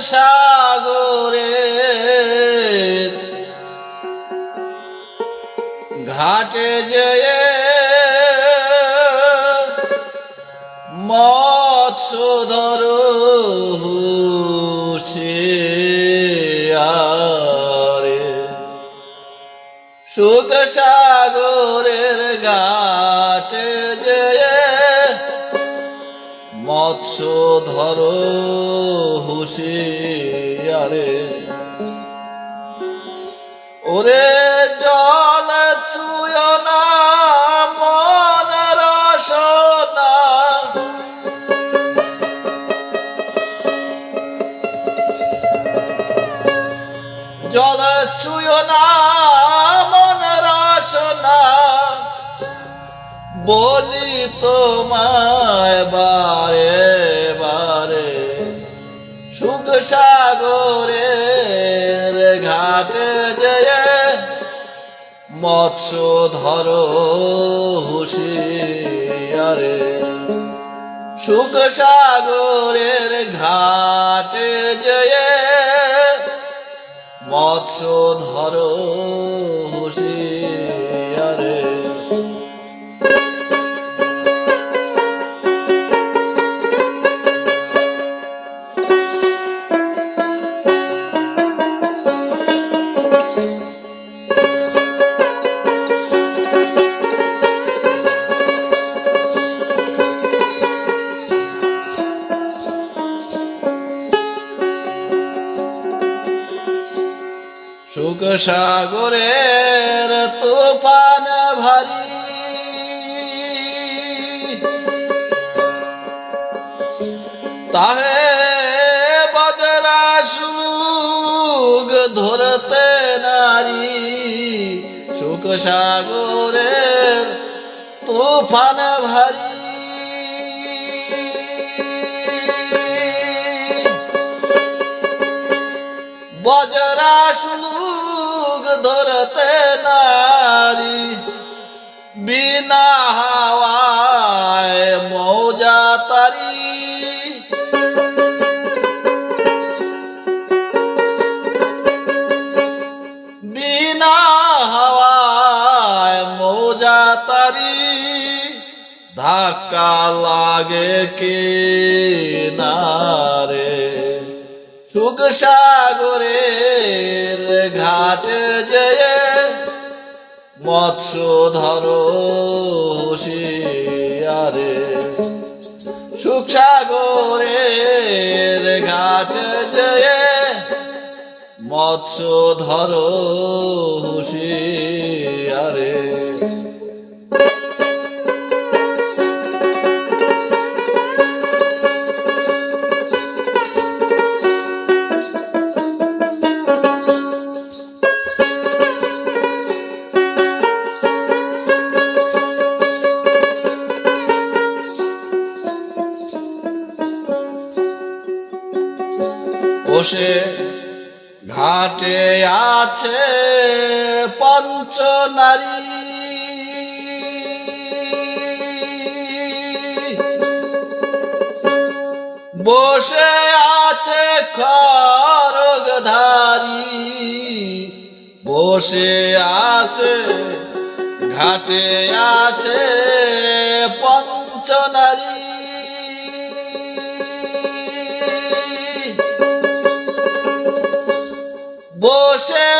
সাগরে। ঘাটে ধর হুশিয়ারে। সুখ সাগরের ঘাটে যেয়ে ধর হুশিয়ারে। ওরে জল ছুয় না জল ছুয় না মন রসনা বলি তোমায় বারে সুখ সাগরের ঘাটে যেয়ে মৎস্য ধর হুশিয়ারে সুখ সাগরের ঘাটে যেয়ে মৎস্য ধর সুখ সাগরের তুফান ভারী। তাহে বদরা সুগ ধরতে নারী। সুখ সাগরের তুফান ভারী। বিনা হাওয়ায় মৌজা তারি। বিনা হাওয়ায় মৌজা তারি। ধাক্কা লাগে কে নারে সুখ সাগরের ঘাটে যেয়ে মৎস্য ধর হুশিয়ারে সুখ ঘাট যেয়ে মৎস্য ধর হুশিয়ারে আছে পঞ্চ নারী। বসে আছে খরগধারী বসে আছে ঘাটে আছে পঞ্চ নারী। বসে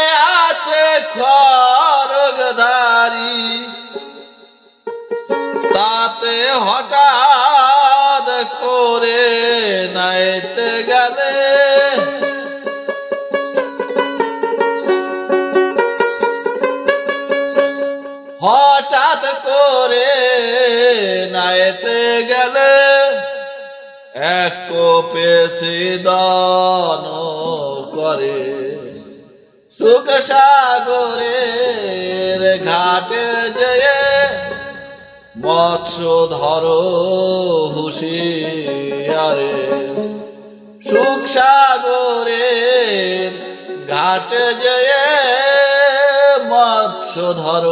আছে খরগধারী তাতে হঠাৎ করে নাইতে গেলে। হঠাৎ করে নাইতে গেলে। এক পেছি দান করে। সুখ সাগরের ঘাটে যেয়ে মৎস্য ধর হুশিয়ারে। সুখ সাগরের ঘাটে যেয়ে মৎস্য ধর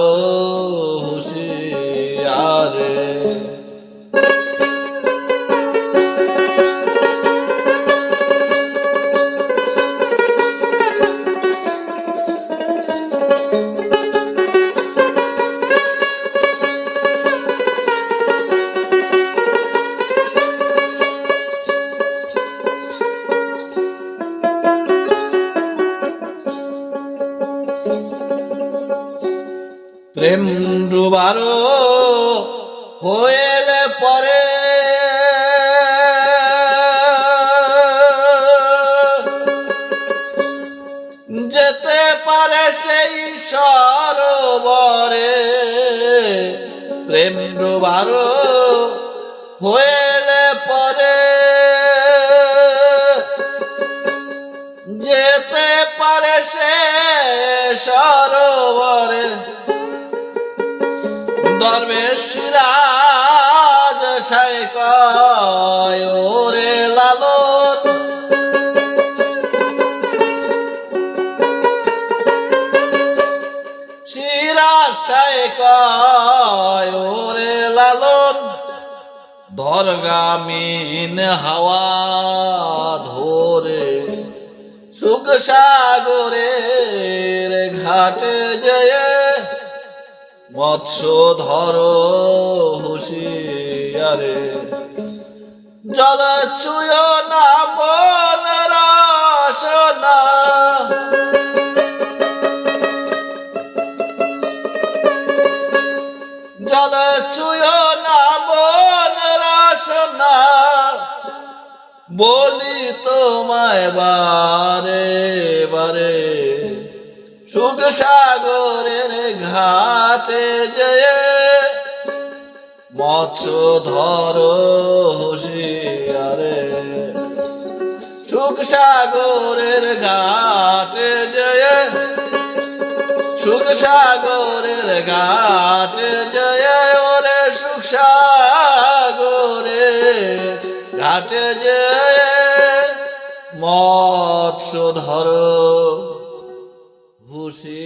প্রেম ডুবারো হয়েলে পরে। যেতে পারে সেই সরোবরে। প্রেম ডুবারো হয়েলে পরে। যেতে পারে সে সরোবরে। দরবেশিরাজ সাই কয় লালন। সিরাজ সাই কয় লালন। ধরগামিন হাওয়া ধরে সুখ সাগরের ঘাটে যেয়ে মৎস্য ধর হুশিয়ারে, জল চুয় না বন রসনা। জল চুয় না বন রসনা, বলি তোমায় বারে বারে। সুখ সাগরের ঘাটে যেয়ে মৎস্য ধর হুশিয়ারে। সুখ সাগরের ঘাটে যেয়ে সুখ সাগরের ঘাটে যেয়ে ওরে সুখ সাগরে ঘাটে যেয়ে মৎস্য ধর হুশিয়ারে